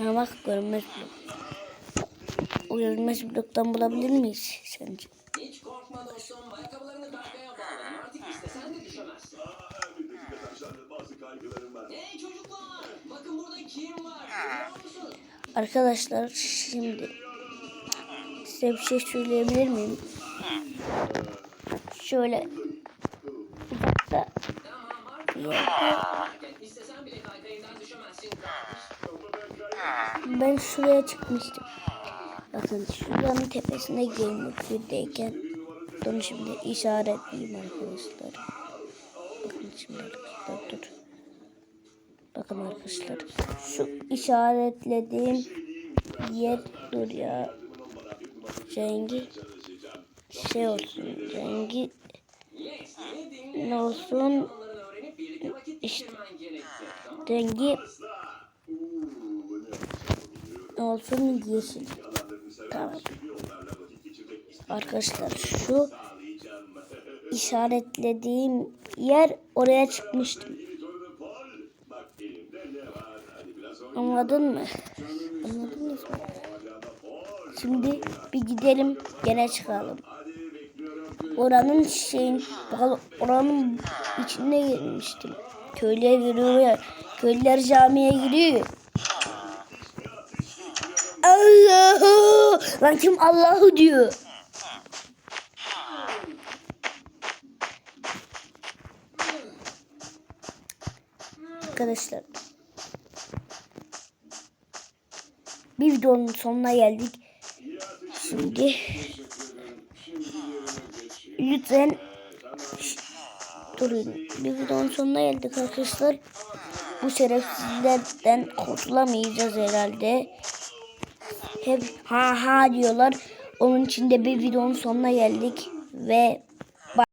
Ha bak görünmez blok. O görünmez bloktan bulabilir miyiz sence? Hiç korkma dostum. Ayakkabılarını kargaya bağladım. Artık istesen de düşemezsin. Bazı kaygılarım var. Hey çocuklar! Bakın burada kim var? Görüyor? Arkadaşlar şimdi size bir şey söyleyebilir miyim? Şöyle uzakta bir yerde Gel, İstesen bile kaykayından düşemezsin. Ben şuraya çıkmıştım. Bakın şuranın tepesine gelmek birdeyken onu şimdi işaretleyeyim arkadaşlar. Bakın şimdi arkadaşlar dur. Bakın arkadaşlar şu işaretlediğim yer dur ya. Rengi şey olsun rengi ne olsun İşte. rengi olsun yeşil. Tamam. Arkadaşlar şu işaretlediğim yer oraya çıkmıştım. Anladın mı? Anladınız mı? Şimdi bir gidelim gene çıkalım. Oranın şeyin oranın içine girmiştim. Köylüye giriyor. Köylüler camiye giriyor. Lan kim Allahu diyor? Arkadaşlar. Bir videonun sonuna geldik. Şimdi lütfen durun. Bir videonun sonuna geldik arkadaşlar. Bu şerefsizlerden kurtulamayacağız herhalde. Hep ha ha diyorlar. Onun için de bir videonun sonuna geldik ve